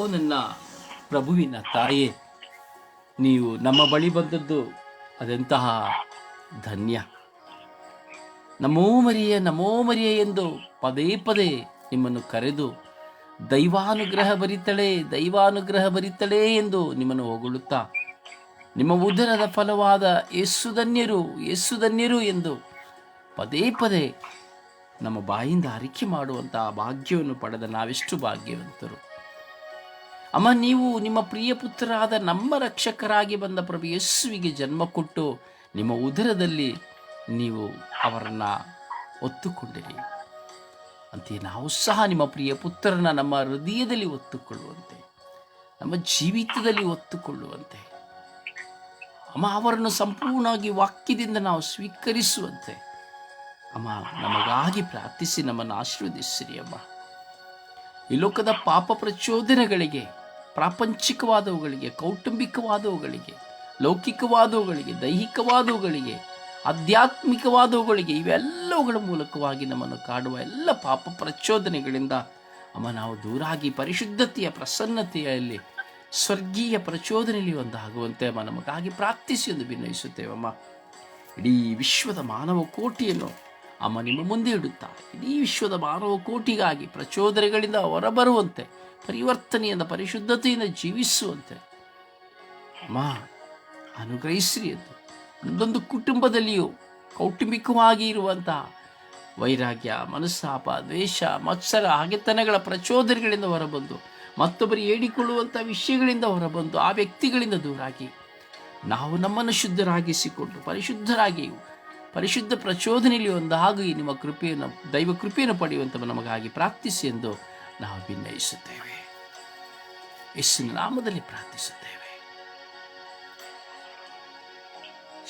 ಓ ನನ್ನ ಪ್ರಭುವಿನ ತಾಯೇ, ನೀವು ನಮ್ಮ ಬಳಿ ಬಂದದ್ದು ಅದೆಂತಹ ಧನ್ಯ. ನಮೋ ಮರಿಯ ನಮೋ ಮರಿಯ ಎಂದು ಪದೇ ಪದೇ ನಿಮ್ಮನ್ನು ಕರೆದು ದೈವಾನುಗ್ರಹ ಬರಿತಳೆ ದೈವಾನುಗ್ರಹ ಬರಿತಳೆ ಎಂದು ನಿಮ್ಮನ್ನು ಹೊಗಳುತ್ತಾ, ನಿಮ್ಮ ಉದರದ ಫಲವಾದ ಯೇಸು ಧನ್ಯರು ಯೇಸು ಧನ್ಯರು ಎಂದು ಪದೇ ಪದೇ ನಮ್ಮ ಬಾಯಿಂದ ಅರಿಕೆ ಮಾಡುವಂತಹ ಭಾಗ್ಯವನ್ನು ಪಡೆದ ನಾವೆಷ್ಟು ಭಾಗ್ಯವಂತರು. ಅಮ್ಮ, ನೀವು ನಿಮ್ಮ ಪ್ರಿಯ ಪುತ್ರರಾದ ನಮ್ಮ ರಕ್ಷಕರಾಗಿ ಬಂದ ಪ್ರಭು ಯೇಸುವಿಗೆ ಜನ್ಮ ಕೊಟ್ಟು ನಿಮ್ಮ ಉದರದಲ್ಲಿ ನೀವು ಅವರನ್ನು ಒತ್ತುಕೊಂಡಿರಿ. ಅಂತೆಯೇ ನಾವು ಸಹ ನಿಮ್ಮ ಪ್ರಿಯ ಪುತ್ರನ ನಮ್ಮ ಹೃದಯದಲ್ಲಿ ಒತ್ತುಕೊಳ್ಳುವಂತೆ, ನಮ್ಮ ಜೀವಿತದಲ್ಲಿ ಒತ್ತುಕೊಳ್ಳುವಂತೆ. ಅಮ್ಮ, ಅವರನ್ನು ಸಂಪೂರ್ಣವಾಗಿ ವಾಕ್ಯದಿಂದ ನಾವು ಸ್ವೀಕರಿಸುವಂತೆ. ಅಮ್ಮ, ನಮಗಾಗಿ ಪ್ರಾರ್ಥಿಸಿ, ನಮ್ಮನ್ನು ಆಶೀರ್ವದಿಸಿರಿ ಅಮ್ಮ. ಈ ಲೋಕದ ಪಾಪ ಪ್ರಚೋದನೆಗಳಿಗೆ, ಪ್ರಾಪಂಚಿಕವಾದವುಗಳಿಗೆ, ಕೌಟುಂಬಿಕವಾದವುಗಳಿಗೆ, ಲೌಕಿಕವಾದವುಗಳಿಗೆ, ದೈಹಿಕವಾದವುಗಳಿಗೆ, ಆಧ್ಯಾತ್ಮಿಕವಾದವುಗಳಿಗೆ ಇವೆಲ್ಲವುಗಳ ಮೂಲಕವಾಗಿ ನಮ್ಮನ್ನು ಕಾಡುವ ಎಲ್ಲ ಪಾಪ ಪ್ರಚೋದನೆಗಳಿಂದ ಅಮ್ಮ ನಾವು ದೂರಾಗಿ ಪರಿಶುದ್ಧತೆಯ ಪ್ರಸನ್ನತೆಯಲ್ಲಿ, ಸ್ವರ್ಗೀಯ ಪ್ರಚೋದನೆಯಲ್ಲಿ ಒಂದಾಗುವಂತೆ ಅಮ್ಮ ನಮಗಾಗಿ ಪ್ರಾರ್ಥಿಸಿ ಎಂದು ಭಿನ್ನಯಿಸುತ್ತೇವಮ್ಮ ಇಡೀ ವಿಶ್ವದ ಮಾನವ ಕೋಟಿಯನ್ನು ಅಮ್ಮ ನಿಮ್ಮ ಮುಂದೆ ಇಡುತ್ತಾರೆ. ಇಡೀ ವಿಶ್ವದ ಮಾನವ ಕೋಟಿಗಾಗಿ ಪ್ರಚೋದನೆಗಳಿಂದ ಹೊರಬರುವಂತೆ, ಪರಿವರ್ತನೆಯಿಂದ, ಪರಿಶುದ್ಧತೆಯಿಂದ ಜೀವಿಸುವಂತೆ. ಅಮ್ಮ, ಅನುಗ್ರಹಿಸ್ರಿ ಎಂದು. ಒಂದೊಂದು ಕುಟುಂಬದಲ್ಲಿಯೂ ಕೌಟುಂಬಿಕವಾಗಿ ಇರುವಂತಹ ವೈರಾಗ್ಯ ಮನಸ್ಸಾಪ ದ್ವೇಷ, ಮತ್ಸರ, ಹಾಗೆತನಗಳ ಪ್ರಚೋದನೆಗಳಿಂದ ಹೊರಬಂದು, ಮತ್ತೊಬ್ಬರು ಹೇಳಿಕೊಳ್ಳುವಂಥ ವಿಷಯಗಳಿಂದ ಹೊರಬಂದು, ಆ ವ್ಯಕ್ತಿಗಳಿಂದ ದೂರಾಗಿ ನಾವು ನಮ್ಮನ್ನು ಶುದ್ಧರಾಗಿಸಿಕೊಂಡು, ಪರಿಶುದ್ಧರಾಗಿಯೂ ಪರಿಶುದ್ಧ ಪ್ರಚೋದನೆಯಲ್ಲಿ ಒಂದಾಗಿ ನಿಮ್ಮ ಕೃಪೆಯನ್ನು, ದೈವ ಕೃಪೆಯನ್ನು ಪಡೆಯುವಂಥ ನಮಗಾಗಿ ಪ್ರಾರ್ಥಿಸಿ ಎಂದು ನಾವು ಭಿನ್ನಯಿಸುತ್ತೇವೆ ಯೇಸುವಿನ ನಾಮದಲ್ಲಿ ಪ್ರಾರ್ಥಿಸುತ್ತೇವೆ.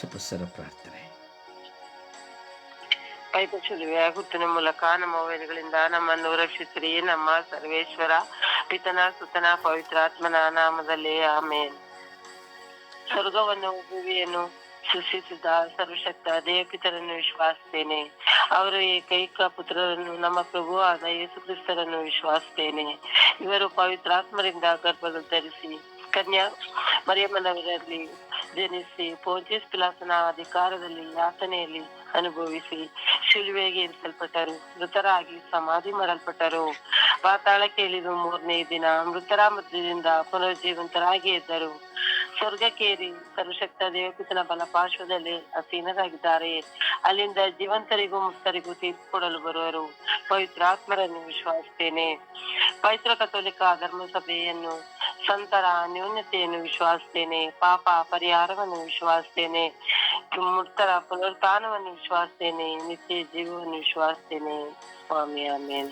ಶಪಸ್ಸರ ಪ್ರಾರ್ಥನೆ. ಗುರುತಿನ ಮೂಲಕ ನಮ್ಮ ವೇದಗಳಿಂದ ನಮ್ಮನ್ನು ರಕ್ಷಿಸಿರಿ. ನಮ್ಮ ಸರ್ವೇಶ್ವರ, ಪಿತನ, ಸುತನ, ಪವಿತ್ರಾತ್ಮನ ನಾಮದಲ್ಲಿ ಆಮೇಲೆ ಸ್ವರ್ಗವನ್ನು, ಭೂಮಿಯನ್ನು ಸೃಷ್ಟಿಸಿದ ಸರ್ವಶಕ್ತ ದೇವಪಿತರನ್ನು ವಿಶ್ವಾಸಿಸ್ತೇನೆ ಅವರ ಏಕೈಕ ಪುತ್ರರನ್ನು, ನಮ್ಮ ಪ್ರಭು ಆದ ಯೇಸು ಕ್ರಿಸ್ತರನ್ನು ವಿಶ್ವಾಸ್ತೇನೆ ಇವರು ಪವಿತ್ರಾತ್ಮರಿಂದ ಗರ್ಭಗಳು ಧರಿಸಿ, ಕನ್ಯಾ ಮರಿಯಮ್ಮನವರಲ್ಲಿ ಜನಿಸಿ, ಪೋಂಚಿಸ್ ಪಿಲಾಸನ ಅಧಿಕಾರದಲ್ಲಿ ಯಾತನೆಯಲ್ಲಿ ಅನುಭವಿಸಿ ಶಿಲುವೆಗೆ ಇರಿಸಲ್ಪಟ್ಟರು, ಮೃತರಾಗಿ ಸಮಾಧಿ ಮಾಡಲ್ಪಟ್ಟರು. ಪಾತಾಳಕ್ಕೆ ಇಳಿದು ಮೂರನೇ ದಿನ ಮೃತರ ಮಧ್ಯದಿಂದ ಪುನರ್ಜೀವಂತರಾಗಿ ಎದ್ದರು ಸ್ವರ್ಗಕ್ಕೇರಿ ಸರ್ವಶಕ್ತ ದೇವಪಿತನ ಬಲಪಾರ್ಶ್ವದಲ್ಲಿ ಅಸೀನರಾಗಿದ್ದಾರೆ. ಅಲ್ಲಿಂದ ಜೀವಂತರಿಗೂ ಮುಕ್ತರಿಗೂ ತೀರ್ಪು ಕೊಡಲು ಬರುವರು. ಪವಿತ್ರಾತ್ಮರನ್ನು ವಿಶ್ವಾಸಿಸ್ತೇನೆ ಪವಿತ್ರ ಕಥೋಲಿಕ ಧರ್ಮಸಭೆಯನ್ನು ಸಂತರ ನ್ಯೂನತೆಯನ್ನು ವಿಶ್ವಾಸಿಸ್ತೇನೆ ಪಾಪ ಪರಿಹಾರವನ್ನು ವಿಶ್ವಾಸಿಸ್ತೇನೆ ಮೃತರ ಪುನರುತ್ಥಾನವನ್ನು ವಿಶ್ವಾಸಿಸ್ತೇನೆ ನಿತ್ಯ ಜೀವವನ್ನು ವಿಶ್ವಾಸಿಸ್ತೇನೆ ಸ್ವಾಮಿ, ಆಮೇನ್.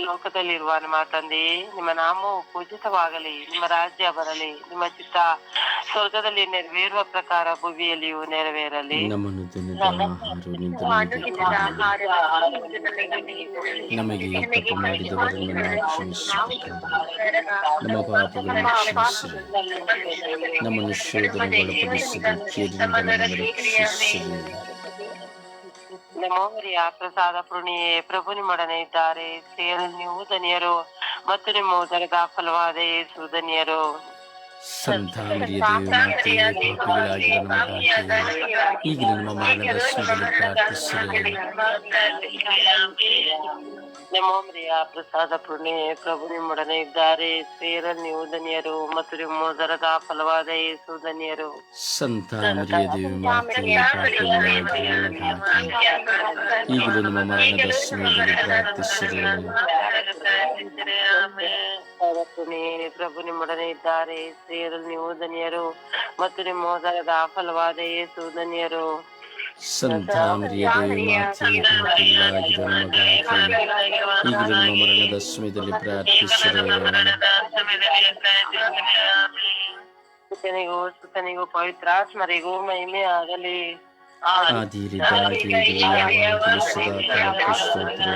ಲೋಕದಲ್ಲಿರುವ ನಿಮ್ಮ ತಂದೆಯೇ ನಿಮ್ಮ ನಾಮವು ಪೂಜಿತವಾಗಲಿ ನಿಮ್ಮ ರಾಜ್ಯ ಬರಲಿ ನಿಮ್ಮ ಚಿತ್ತ ಸ್ವರ್ಗದಲ್ಲಿ ನೆರವೇರುವ ಪ್ರಕಾರ ಭೂಮಿಯಲ್ಲಿಯೂ ನೆರವೇರಲಿ. ನಮಗೆ ನಮ್ಮ ಪಾಪಗಳನ್ನು ಕ್ಷಮಿಸಿರಿ ನಮ್ಮನ್ನು ಶೋಧನೆಗೆ ಒಳಪಡಿಸಿದ ಕೇರಿನಿಂದ ರಕ್ಷಿಸಿರಿ ಪ್ರಸಾದ ಪುಣಿಯೇ ಪ್ರಭು ನಿಮ್ಮೊಡನೆ ಇದ್ದಾರೆ. ನೀವು ಧನ್ಯರು. ಮತ್ತು ನಿಮ್ಮ ಉದರದ ಫಲವಾದ ಯೇಸು ಧನ್ಯರು. ಈಗ ನಮ್ಮ ಮರಣದ ಸಮಯದಲ್ಲಿ ಪ್ರಾರ್ಥಿಸಿರಿ ನಮೋ ಮರಿಯ ಪ್ರಸಾದ ಪುಣ್ಯ ಪ್ರಭು ನಿಮ್ಮೊಡನೆ ಇದ್ದಾರೆ ಸೇರ ನೀವು ಧನ್ಯರು ಮತ್ತು ನಿಮ್ಮ ದರದ ಫಲವಾದ ಯೇಸು ಧನ್ಯರು ಸಂತಾನರಿಯ ದೇವ ಪಾಪಿಗಳಾಗಿ ಈಗಲೂ ನಮ್ಮ ಮರಣದ ಸಮಯದಲ್ಲಿ ಪ್ರಾರ್ಥಿಸಿರಿ ಪ್ರಭು ನಿಮ್ಮೊಡನೆ ಇದ್ದಾರೆ ಸ್ತ್ರೀಯರು ನೀವು ಧನ್ಯರು ಮತ್ತು ನಿಮ್ಮ ದರದ ಫಲವಾದ ಯೇಸು ಧನ್ಯರು ಸಂತಾನರಿಯ ದೇವ ಪಾಪಿಗಳಾಗಿ ನಮಗಾಗಿ ಈಗಲೂ ನಮ್ಮ ಮರಣದ ಸಮಯದಲ್ಲಿ ಪ್ರಾರ್ಥಿಸಿರಿ ಸುತನಿಗೂ ಸುತನಿಗೂ ಪವಿತ್ರಾತ್ಮರಿಗೂ ಮಹಿಮೆ ಆಗಲಿ. ಸದಾ ಸ್ತೋತ್ರ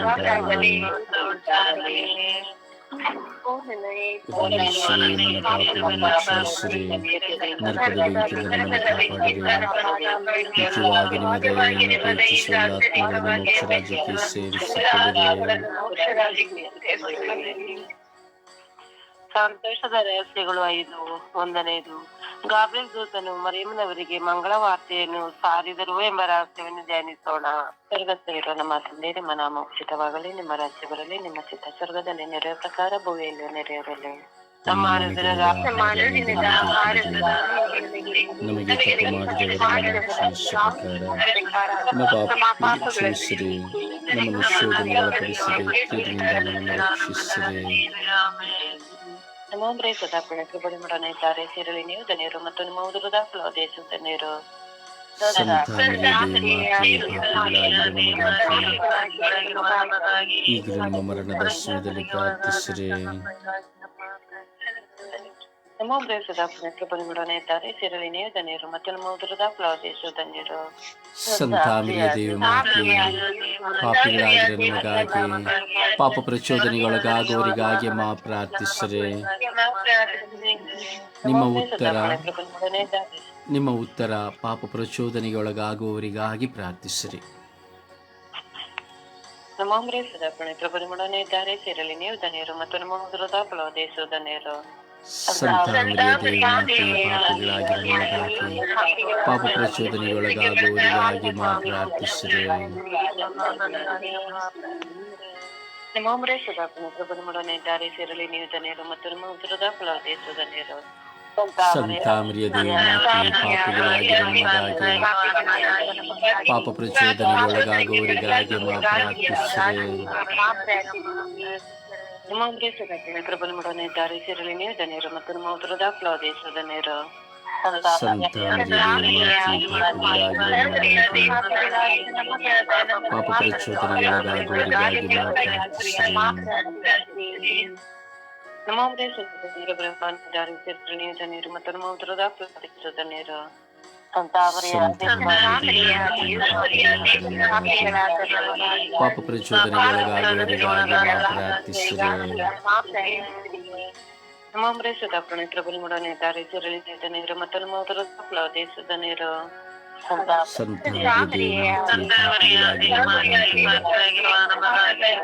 ನನ್ನ ಪಾಪವನ್ನು ಕ್ಷಮಿಸಿರಿ ನರಕದ ಬೆಂಕಿಯಿಂದ ನಮ್ಮನ್ನು ಕಾಪಾಡಿರಿ ಮುಖ್ಯವಾಗಿ ನಿಮ್ಮ ದಯೆಯನ್ನು ಪ್ರೀತಿಸುವ ಆತ್ಮಗಳನ್ನು ಮೋಕ್ಷ ರಾಜ್ಯಕ್ಕೆ ಸಂತೋಷದ ರಹಸ್ಯಗಳು ಐದು ಒಂದನೇದು ಗಾಬ್ರಿಲ್ ದೂತನು ಮರಿಯಮ್ಮನವರಿಗೆ ಮಂಗಳವಾರ್ತೆಯನ್ನು ಸಾರಿದರು ಎಂಬ ರಹಸ್ಯವನ್ನು ಧ್ಯಾನಿಸೋಣ ಸ್ವರ್ಗದಲ್ಲಿರುವ ನಮ್ಮ ತಂದೆ ನಿಮ್ಮ ನಾಮ ಉಚಿತವಾಗಲಿ ನಿಮ್ಮ ರಾಜ್ಯ ಬರಲಿ ನಿಮ್ಮ ಚಿತ್ತ ಸ್ವರ್ಗದಲ್ಲಿ ನೆರೆಯ ಪ್ರಕಾರ ಭೂಮಿಯಲ್ಲೂ ನೆರೆಯಿರಲಿ ನಮ್ಮ ಆರಾಧನೆಯ ನಮಗೆ ತಪ್ಪು ಮಾಡಿದವರನ್ನು ಕ್ಷಮಿಸಿದ ಪ್ರಕಾರ ನಮ್ಮ ಪಾಪ ಕ್ಷಮಿಸಿರಿ ನಮ್ಮನ್ನು ಶೋಧನೆಗೆ ಒಳಪಡಿಸಿರಿ ಕೀರಿನಿಂದ ನಮ್ಮನ್ನು ರಕ್ಷಿಸಿರಿ ಸದಾ ಬಳಿ ಮಾಡನೆ ಇದ್ದಾರೆ ಸೇರಲಿ ನೀವು ಧನ್ಯರು ಮತ್ತು ನಿಮ್ಮ ಉದುರದ ಫಲೋದೇಶ ಧನ್ಯರು ಈಗಲೂ ನಮ್ಮ ಮರಣದ ಸಮಯದಲ್ಲಿ ಪ್ರಾರ್ಥಿಸಿರಿ ಕೃಪಣೆ ಮಾಡನೆ ಇದ್ದಾರೆ. ಸೇರಲಿ ನೀವು ಧನ್ಯರು ಮತ್ತು ನಿಮ್ಮ ಉದುರದ ಫಲೋದೇಶ ಧನ್ಯರು. ಸಂತಾಮಿಯ ನಮಗಾಗಿ ಪಾಪ ಪ್ರಚೋದನೆಗೊಳಗಾಗುವವರಿಗಾಗಿ ಮಾ ಪ್ರಾರ್ಥಿಸ್ರೆ. ನಿಮ್ಮ ಉತ್ತರ ನಿಮ್ಮ ಉತ್ತರ ಪಾಪ ಪ್ರಚೋದನೆಗೊಳಗಾಗುವವರಿಗಾಗಿ ಪ್ರಾರ್ಥಿಸ್ರಿ. ನಮ್ಮ ಸದಾ ಪ್ರಣಿತ್ರ ಪರಿಮಳನೇ ಇದ್ದಾರೆ. ಸೇರಲಿ ನೀವು ಧನ್ಯರು ಮತ್ತು ನಮ್ಮ ಹೃದಯ ಫಲೋದೇಶ ಧನ್ಯರು. ಸಂತಾಮರಿಯ ದೇವಮಾತೆ ಪಾಪಿಗಳಾಗಿರುವ ನಮಗಾಗಿ ಪಾಪ ಪ್ರಚೋದನೆಗೊಳಗಾಗುವವರಿಗಾಗಿ ಮಾ ಪ್ರಾರ್ಥಿಸಿರಿ ನಿಮ್ಮೊಬ್ಬರೇ ಸದಾ ಪ್ರಭು ಮಾಡನೆ ಇದ್ದಾರೆ ಸೇರಲಿ ನೀವು ಧನ್ಯರು ಮತ್ತು ನಿಮ್ಮ ಉತ್ತರದ ಫಲದೇಶ ಧನ್ಯರು ಸಂತಾಮರಿಯ ದೇವಮಾತೆ ಪಾಪಿಗಳಾಗಿರುವ ನಮಗಾಗಿ ಪಾಪ ಪ್ರಚೋದನೆಗೊಳಗಾಗುವವರಿಗಾಗಿ ಮಾ ಪ್ರಾರ್ಥಿಸಿರಿ ನಿಮ್ಮೊಬ್ಬರೇ ಸದಾ ಪ್ರಭು ಮಾಡನೆ ಇದ್ದಾರೆ ಸೇರಲಿ ನೀವು ಧನ್ಯರು ಮತ್ತು ನಿಮ್ಮ ಉತ್ತರದ ಫಲದೇಶ ಧನ್ಯರು ಸಂತಾಮರಿಯ ದೇವಮಾತೆ ಪಾಪಿಗಳಾಗಿರುವ ನಮಗಾಗಿ ಪಾಪ ಪ್ರಚೋದನೆಗೊಳಗಾಗುವವರಿಗಾಗಿ ಮಾ ಪ್ರಾರ್ಥಿಸಿರಿ ನಮ್ಮೊಬ್ಬರೇ ಸದಾ ಇದ್ದಾರೆ ಸೇರಲಿ ನೀವು ಧನ್ಯರು ಮತ್ತು ನಿಮ್ಮ ಉತ್ತರದ ಫಲದೇಶ ಧನ್ಯರು ಪಾಪ ಪ್ರಚೋದನೆಗೊಳಗಾಗುವವರಿಗಾಗಿ ಮಾ ಪ್ರಾರ್ಥಿಸಿರಿ ನಮ್ಮೊಬ್ಬರೇ ಸದಾ ಪ್ರಭು ಮಾಡನೆ ಇದ್ದಾರೆ ಸೇರಲಿ ನೀವು ಧನ್ಯರು ಮತ್ತು ನಿಮ್ಮ ಉತ್ತರದ ಫಲದೇಶ ಧನ್ಯರು ಸಂತಾನದ ದೇವಮಾತೆ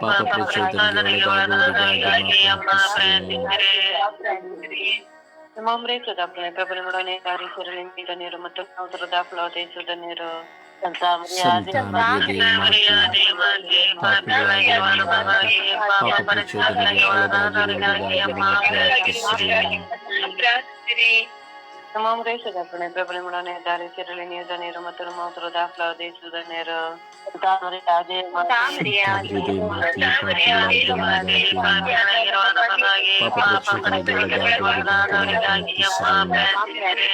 ಪಾಪ ಪ್ರಚೋದನೆಗೊಳಗಾಗುವವರಿಗಾಗಿ ಮಾ ಪ್ರಾರ್ಥಿಸಿರಿ ನಮ್ಮೊಬ್ಬರೇ ಸದಾ ಪ್ರಭು ಮಾಡನೆ ಇದ್ದಾರೆ ಸೇರಲಿ ನೀವು ಧನ್ಯರು ಮತ್ತು ನಿಮ್ಮ ಉತ್ತರದ ಫಲದೇಶ ಧನ್ಯರು ಸಂತಾನದ ದೇವಮಾತೆ ಪಾಪಿಗಳಾಗಿರುವ ನಮಗಾಗಿ ಪಾಪ ಪ್ರಚೋದನೆಗೊಳಗಾಗುವವರಿಗಾಗಿ ಮಾ ಪ್ರಾರ್ಥಿಸಿರಿ ನಮ್ಮೊಬ್ಬರೇ ಸದಾ ಪ್ರಭು ಮಾಡನೆ ಇದ್ದಾರೆ ಸೇರಲಿ ನೀವು ಧನ್ಯರು ಮತ್ತು ನಿಮ್ಮ ಉತ್ತರದ ಫಲದೇಶ ಧನ್ಯರು ಸಂತಾನದ ದೇವಮಾತೆ ಪಾಪಿಗಳಾಗಿರುವ ನಮಗಾಗಿ ಪಾಪ ಪ್ರಚೋದನೆಗೊಳಗಾಗುವವರಿಗಾಗಿ ಮಾ ಪ್ರಾರ್ಥಿಸಿರಿ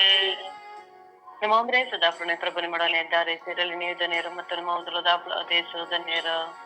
ನಿಮ್ಮೊಬ್ಬರೇ ಸದಾ ಪ್ರಭು ಮಾಡನೆ ಇದ್ದಾರೆ ಸೇರಲಿ ನೀವು ಧನ್ಯರು ಮತ್ತು ನಿಮ್ಮ ಉತ್ತರದ ಫಲದೇಶ ಧನ್ಯರು ಸಂತಾನದ ದೇವಮಾತೆ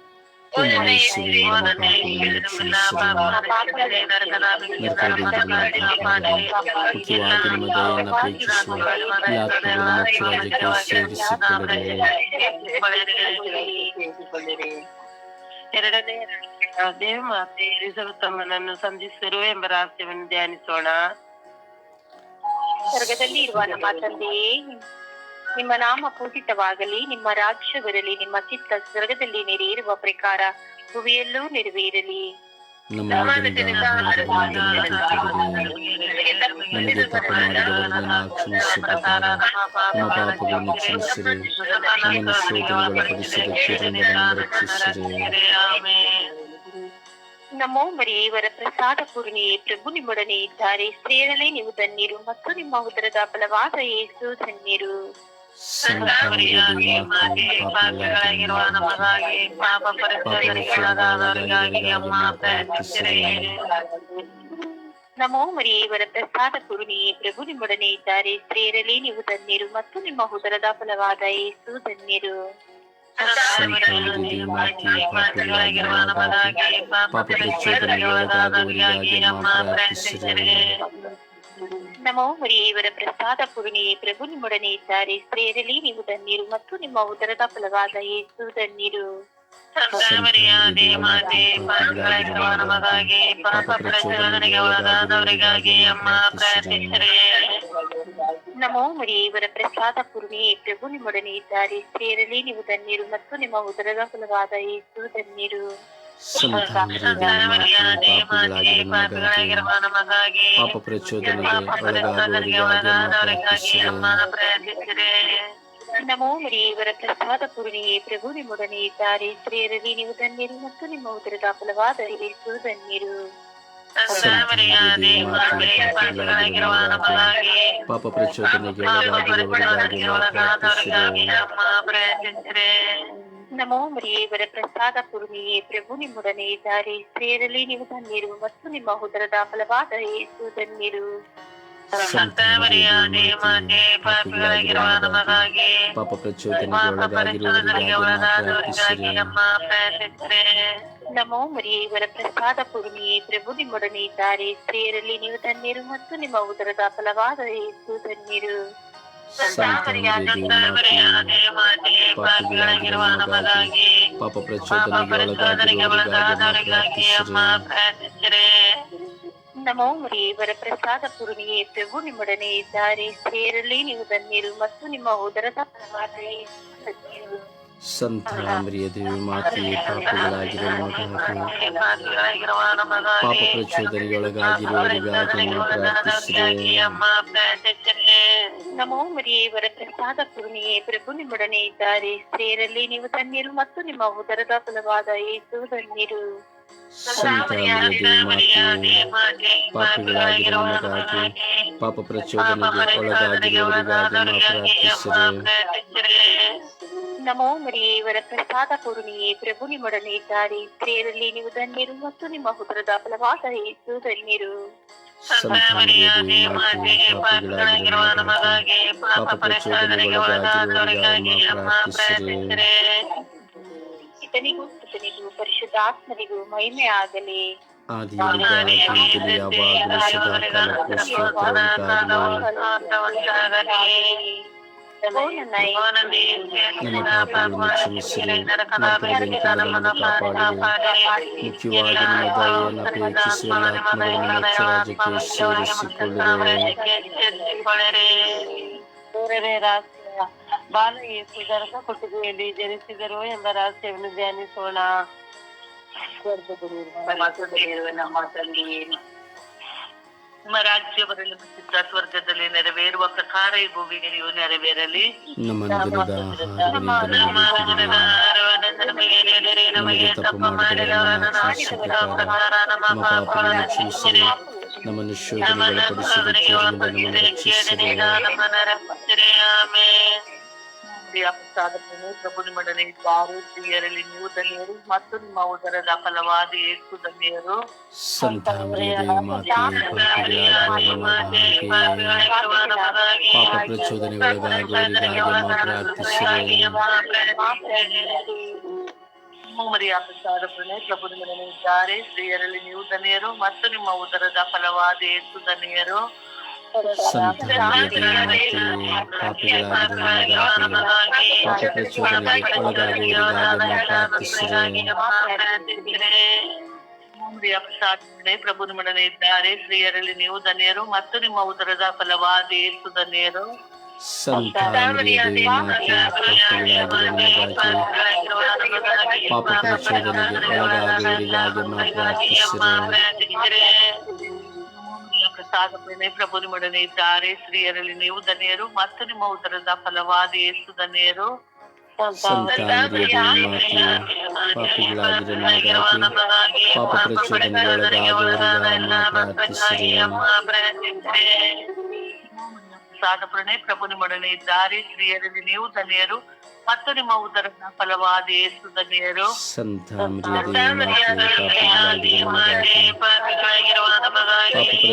ಎರಡನೇ ದೇವ ಮಾತೆ ತಮ್ಮನನ್ನು ಸಂಧಿಸಿರುವ ಎಂಬ ರಹಸ್ಯವನ್ನು ಧ್ಯಾನಿಸೋಣ ಸ್ವರ್ಗದಲ್ಲಿ ಇರುವ ನಮ್ಮ ತಂದೆಯೇ ನಿಮ್ಮ ನಾಮ ಪೂಜಿತವಾಗಲಿ ನಿಮ್ಮ ರಾಜ್ಯ ಬರಲಿ ನಿಮ್ಮ ಚಿತ್ತ ಸ್ವರ್ಗದಲ್ಲಿ ನೆರೆಯಿರುವ ಪ್ರಕಾರ ಭುವಿಯಲ್ಲೂ ನೆರವೇರಲಿ ನಮಗೆ ನಮ್ಮ ಪಾಪಗಳನ್ನು ಕ್ಷಮಿಸಿರಿ ನಮ್ಮನ್ನು ರಕ್ಷಿಸಿರಿ ನಮೋ ಮರಿಯವರ ಪ್ರಸಾದ ಪೂರ್ಣಿಯೇ ಪ್ರಭು ನಿಮ್ಮೊಡನೆ ಇದ್ದಾರೆ ಸ್ತ್ರೀಯರಲ್ಲೇ ನೀವು ಧನ್ಯರು ಮತ್ತು ನಿಮ್ಮ ಉದರದ ಬಲವಾದ ಧನ್ಯರು ಸಂತಾನದ ದೇವಮಾತೆ ಪಾಪಿಗಳಾಗಿರುವ ನಮಗಾಗಿ ಪಾಪ ಪರಿಚಯಗಳಿಗಾಗಿ ಮಾ ಪ್ರಾರ್ಥಿಸಿರಿ ನಮೋ ಮರಿಯವರ ಪ್ರಸಾದ ಪೂರ್ಣಿಯೇ ಪ್ರಭು ನಿಮ್ಮೊಡನೆ ಇದ್ದಾರೆ. ಸ್ತ್ರೀಯರಲ್ಲಿ ನೀವು ಧನ್ಯರು ಮತ್ತು ನಿಮ್ಮ ಉದರದ ಫಲವಾದ ಏಸು ಧನ್ಯರು. ಪಾಪಿಗಳಾಗಿರುವ ನಮಗಾಗಿ ಪಾಪ ಪ್ರಚೋದನೆಗೊಳಗಾಗುವವರಿಗಾಗಿ ಮಾ ಪ್ರಾರ್ಥಿಸಿರಿ ನಮೋ ಇವರ ಪ್ರಸಾದ ಪೂರ್ಣಿಯೇ ಪ್ರಭು ನಿಮ್ಮೊಡನೆ ಇದ್ದಾರೆ. ಸ್ತ್ರೀಯರಲ್ಲಿ ನೀವು ಧನ್ಯರು ಮತ್ತು ನಿಮ್ಮ ಉದರದ ಫಲವಾದ ಯೇಸು ಧನ್ಯರು ಮಾತೆ ನಮಗಾಗಿ ಪಾಪ ಪ್ರಚೋದನೆಗೆ ಒಳಗಾದವರಿಗಾಗಿ ಅಮ್ಮ ಪ್ರಾರ್ಥಿಸರೇ. ನಮೋ ಮರಿಯೇವರ ಪ್ರಸಾದ ಪೂರ್ಣಿಯೇ ಪ್ರಭು ನಿಮ್ಮೊಡನೆ ಇದ್ದಾರೆ. ಸ್ತ್ರೀಯರಲ್ಲಿ ನೀವು ಧನ್ಯರು ಮತ್ತು ನಿಮ್ಮ ಉದರದ ಫಲವಾದ ಯೇಸು ಧನ್ಯರು ಪಾಪಗಳಾಗಿರುವ ನಮಗಾಗಿ ಪಾಪ ಪ್ರಚೋದನೆಗೆ ಒಳಗಾದವರಿಗಾಗಿ ಅಮ್ಮ ಪ್ರಾರ್ಥಿಸಿರೆ ನಮೋ ಮರಿಯವರ ಪ್ರಸಾದ ಪೂರ್ಣಿಯೇ ಪ್ರಭು ನಿಮ್ಮೊಡನೆ ಇದ್ದಾರೆ ಸ್ತ್ರೀಯರಲ್ಲಿ ನೀವು ಧನ್ಯರು ಮತ್ತು ನಿಮ್ಮ ಉದರದ ಫಲವಾದ ಯೇಸು ಧನ್ಯರು ಪಾಪ ಪ್ರಚೋದನೆಗೆ ಪಾಪ ಒಳಗಾಗಿರುವವರಿಗಾಗಿ ಪ್ರಚೋದನೆಗೆ ನಾವು ಒಳಗಾದವರಿಗಾಗಿ ಪ್ರಾರ್ಥಿಸಿದೆ ಅಮ್ಮ ಪ್ರಾರ್ಥಿಸಿರೆ ನಮೋ ಮರಿಯೇವರ ಪ್ರಸಾದ ಪೂರ್ಣಿಯೇ ಪ್ರಭು ನಿಮ್ಮೊಡನೆ ಇದ್ದಾರೆ. ಸ್ತ್ರೀಯರಲ್ಲಿ ನೀವು ಧನ್ಯರು ಮತ್ತು ನಿಮ್ಮ ಉದರದ ಫಲವಾದ ಯೇಸು ಧನ್ಯರು ಪಾಪ ಪ್ರಚೋದನೆಗೆ ನಮೋ ಮರಿಯೇವರ ಪ್ರಸಾದ ಪೂರ್ಣಿಯೇ ಪ್ರಭು ನಿಮ್ಮೊಡನೆ ಇದ್ದಾರೆ. ಸ್ತ್ರೀಯರಲ್ಲಿ ನೀವು ಧನ್ಯರು ಮತ್ತು ನಿಮ್ಮ ಉದರದ ಫಲವಾದ ಯೇಸು ಧನ್ಯರು ಸಂತ ಮರಿಯಾದೆ ಮಾತೆ ಪಾಪಗಳಾಗಿರುವ ನಮಗಾಗಿ ಪಾಪ ಪ್ರಚೋದನೆಗೆ ಒಳಗಾದವರಿಗಾಗಿ ಅಮ್ಮ ಪ್ರಾರ್ಥಿಸಿರೆ ನಮೋ ಇವರ ಪ್ರಸಾದ ಪೂರ್ಣಿಯೇ ಪ್ರಭು ನಿಮ್ಮೊಡನೆ ಇದ್ದಾರೆ. ಸೇರಲಿ ನೀವು ಧನ್ಯರು ಮತ್ತು ನಿಮ್ಮ ಉದರದ ಫಲವಾದ ಯೇಸು ಧನ್ಯರು ಸಂತ ಮರಿಯ ದೇವಿ ಮಾತೆಯೇ ಪಾಪಗಳಾಗಿರುವ ನಮಗಾಗಿ ಪಾಪ ಪ್ರಾರ್ಥಿಸಿರೆ ನಮೋ ಮರಿಯೇ ಇವರ ಪ್ರಸಾದ ಪೂರ್ಣಿಯೇ ಪ್ರಭು ನಿಮ್ಮೊಡನೆ ಇದ್ದಾರೆ. ಸ್ತ್ರೀಯರಲ್ಲಿ ನೀವು ತನ್ನೀರು ಮತ್ತು ನಿಮ್ಮ ಉದರದ ಫಲವಾದ ಏಸು ಧನ್ಯರು ಮರಿಯ ದೇವಿ ಮಾತೆಯೇ ಪಾಪಿಗಳಾಗಿರುವ ನಮಗಾಗಿ ಪಾಪ ಪ್ರಚೋದನೆಗೆ ಒಳಗಾಗಿರುವವರಿಗಾಗಿ ಪ್ರಾರ್ಥಿಸಿದೆ ನಮೋ ಮರಿಯೇ ಇವರ ಪ್ರಸಾದ ಪೂರ್ಣಿಯೇ ಪ್ರಭು ನಿಮ್ಮೊಡನೆ ಇದ್ದಾರೆ. ಸ್ತ್ರೀಯರಲ್ಲಿ ನೀವು ಧನ್ಯರು ಮತ್ತು ನಿಮ್ಮ ಉದರದ ಫಲವಾದ ಯೇಸು ಧನ್ಯರು. ಪಾಪ ಪ್ರಚೋದನೆಗೆ ಒಳಗಾಗಿರುವವರಿಗಾಗಿ ಪ್ರಾರ್ಥಿಸಿದೆ ಇತನಿಗೂ ಸುತನಿಗೂ ಪರಿಶುದ್ಧಾತ್ಮನಿಗೂ ಮಹಿಮೆ ಆಗಲಿ ಆದಿಯಲ್ಲಿ ಯಾವಾಗಲೂ ಸದಾಕಾಲಕ್ಕೂ ಸ್ತೋತ್ರವುಂಟಾಗಲಿ ಓ ನನ್ನ ನಮ್ಮ ಪಾಪಗಳನ್ನು ಕ್ಷಮಿಸಿರಿ ನರಕದಿಂದ ನಮ್ಮನ್ನು ಕಾಪಾಡಿರಿ ಮುಖ್ಯವಾಗಿ ನಿಮ್ಮ ದಯೆಯನ್ನು ಅಪೇಕ್ಷಿಸಿ ಎಲ್ಲ ಆತ್ಮಗಳನ್ನು ಮುಖ್ಯ ರಾಜ್ಯಕ್ಕೆ ಸೇರಿಸಿಕೊಳ್ಳಿರಿ ಬಾಲ ಯೇಸು ಗರ್ಭ ಕೊಟ್ಟಿಗೆಯಲ್ಲಿ ಜನಿಸಿದರು ಎಂಬ ರಹಸ್ಯವನ್ನು ಧ್ಯಾನಿಸೋಣ ನಮ್ಮ ತಂದೆಯೇ ನಿಮ್ಮ ರಾಜ್ಯ ಬರಲಿ ಚಿತ್ತ ಸ್ವರ್ಗದಲ್ಲಿ ನೆರವೇರುವ ಪ್ರಕಾರ ಈ ಭೂಮಿಯಲ್ಲಿಯೂ ನೆರವೇರಲಿ ನಮ್ಮ ನಿಗದಿತ ನಮ್ಮ ಆಹಾರವನ್ನು ಆಹಾರದ ಆಹಾರವನ್ನು ನಮಗೆ ನೀಡಿರಿ. ನಮಗೆ ತಪ್ಪು ಮಾಡಿದವರನ್ನು ನಾವು ಕ್ಷಮಿಸುವ ಪ್ರಕಾರ ನಮ್ಮ ಪಾಪಗಳನ್ನು ಕ್ಷಮಿಸಿರಿ ನಮ್ಮನ್ನು ಶೋಧನೆಗೆ ಒಳಪಡಿಸಿದ ಕೇಳಿನಿಂದ ನಮ್ಮನ್ನು ರಕ್ಷಿಸಿರಿ ನಮ್ಮನ್ನು ರಕ್ಷಿಸಿರಿ ಆಮೆನ್. ಪ್ರಸಾದವನ್ನು ಪ್ರಭು ನಿಮ್ಮೊಡನೆ ಇದ್ದಾರೆ ಸ್ತ್ರೀಯರಲ್ಲಿ ನೀವು ಧನ್ಯರು ಮತ್ತು ನಿಮ್ಮ ಉದರದ ಫಲವಾದ ಏಸು ಧನ್ಯರು ಪಾಪ ಪ್ರಾರ್ಥಿಸಿರಿ ಮರಿಯ ಪ್ರಸಾದ ಪ್ರಭು ನಿಮ್ಮೊಡನೆ ಇದ್ದಾರೆ ಸ್ತ್ರೀಯರಲ್ಲಿ ನೀವು ಧನ್ಯರು ಮತ್ತು ನಿಮ್ಮ ಉದರದ ಫಲವಾದ ಏಸು ಧನ್ಯರು ಸಂತ ಮರಿಯ ದೇವಿ ಮಾತೆಯೇ ಪಾಪಿಗಳಾಗಿರುವ ನಮಗಾಗಿ ಪಾಪ ಪ್ರಚೋದನೆಗೆ ಒಳಗಾಗುವವರಿಗಾಗಿ ನಾವು ಪ್ರಾರ್ಥಿಸಿರಿ ಪ್ರಿಯ ಪ್ರಸಾದ ಪ್ರಭು ನಿಮ್ಮೊಡನೆ ಇದ್ದಾರೆ ಸ್ತ್ರೀಯರಲ್ಲಿ ನೀವು ಧನ್ಯರು ಮತ್ತು ನಿಮ್ಮ ಉದರದ ಫಲವಾದ ಯೇಸು ಧನ್ಯರು ಸಂತ ಮರಿಯ ದೇವಿ ಮಾತೆಯೇ ಪಾಪಿಗಳಾಗಿರುವ ನಮಗಾಗಿ ಪಾಪ ಪ್ರಚೋದನೆಗೆ ಒಳಗಾಗುವವರಿಗಾಗಿ ನಾವು ಪ್ರಾರ್ಥಿಸಿರಿ ಪ್ರಸಾದ ಪ್ರಭು ನಿಮ್ಮೊಡನೆ ಇದ್ದಾರೆ ಸ್ತ್ರೀಯರಲ್ಲಿ ನೀವು ಧನ್ಯರು ಮತ್ತು ನಿಮ್ಮ ಉದರದ ಫಲವಾದ ಯೇಸು ಧನ್ಯರು ಪಾಪ ಪ್ರಾರ್ಥಿಸಿರಿ ಪ್ರಸಾದ ಪ್ರಭು ನಿಮ್ಮೊಡನೆ ಇದ್ದಾರೆ ಸ್ತ್ರೀಯರಲ್ಲಿ ನೀವು ಧನ್ಯರು ಮತ್ತು ನಿಮ್ಮ ಉದರನ ಫಲವಾದ ಯೇಸು ಧನ್ಯರು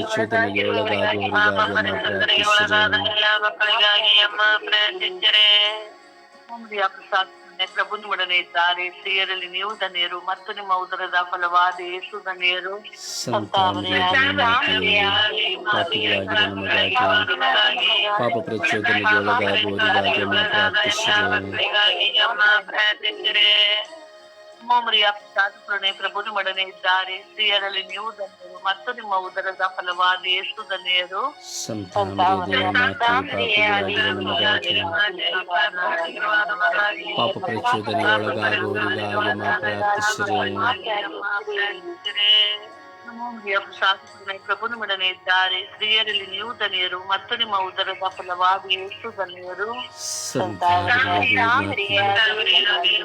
ಪ್ರಚೋದನೆಗೆ ಪ್ರಾರ್ಥಿಸಿರಿ ಮಕ್ಕಳಿಗಾಗಿ ಅಮ್ಮ ಪ್ರಾರ್ಥಿಸಿರೆ ಪ್ರಸಾದ ಪ್ರಭು ನಿಮ್ಮೊಡನೆ ಇದ್ದಾರೆ ಸ್ತ್ರೀಯರಲ್ಲಿ ನೀವು ಧನ್ಯರು ಮತ್ತು ನಿಮ್ಮ ಉದರದ ಫಲವಾದ ಯೇಸು ಧನ್ಯರು ಪಾಪ ಪ್ರಚೋದನೆಗೆ ಒಳಗಾಗುವವರಿಗಾಗಿ ಅಮ್ಮ ಪ್ರಾರ್ಥಿಸಿರಿ ಮೋಮರಿಯ ಪ್ರಾರ್ಥನೆ ಪ್ರಭು ನಿಮ್ಮೊಡನೆ ಇದ್ದಾರೆ. ಸ್ತ್ರೀಯರಲ್ಲಿ ನೀವು ಧನ್ಯರು ಮತ್ತು ನಿಮ್ಮ ಉದರದ ಫಲವಾದ ಯೇಸು ಧನ್ಯರು. ಪಾಪ ಪ್ರಚೋದನೆಗೆ ಒಳಗಾಗುವವರಿಗಾಗಿ ಅಮ್ಮ ಪ್ರಾರ್ಥಿಸಿರಿ ಪ್ರಭು ನಿಮ್ಮೊಡನೆ ಇದ್ದಾರೆ ಸ್ತ್ರೀಯರಲ್ಲಿ ನೀವು ಧನ್ಯರು ಮತ್ತು ನಿಮ್ಮ ಉದರದ ಫಲವಾದ ಯೇಸು ಧನ್ಯರು.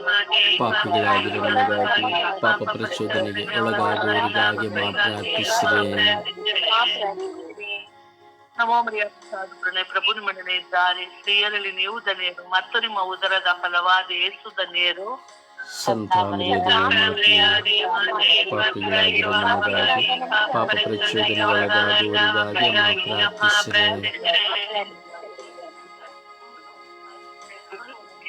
ಮಾತೆಯೇ ಪಾಪ ಪ್ರಚೋದನೆಗೆ ಒಳಗಾಗುವುದಾಗಿ ಅಮ್ಮ ಪ್ರಾರ್ಥಿಸಿರಿ ನಮೋ ಮರಿಯ ಸಾಧುಗಳೇ ಪ್ರಭು ನಿಮ್ಮೊಡನೆ ಇದ್ದಾರೆ ಸ್ತ್ರೀಯರಲ್ಲಿ ನೀವು ಧನ್ಯರು ಮತ್ತು ನಿಮ್ಮ ಉದರದ ಫಲವಾದ ಯೇಸು ಧನ್ಯರು. ಸಂತ ಮರಿಯದೇ ಮಾತೆಯೇ ಪಾಪಿಗಳಾಗಿರೋ ನಮಗಾಗಿ ಪಾಪ ಪ್ರಚೋದನೆಗೆ ಒಳಗಾಗುವವರಿಗಾಗಿ ಅಮ್ಮ ಪ್ರಾರ್ಥಿಸಿರಿ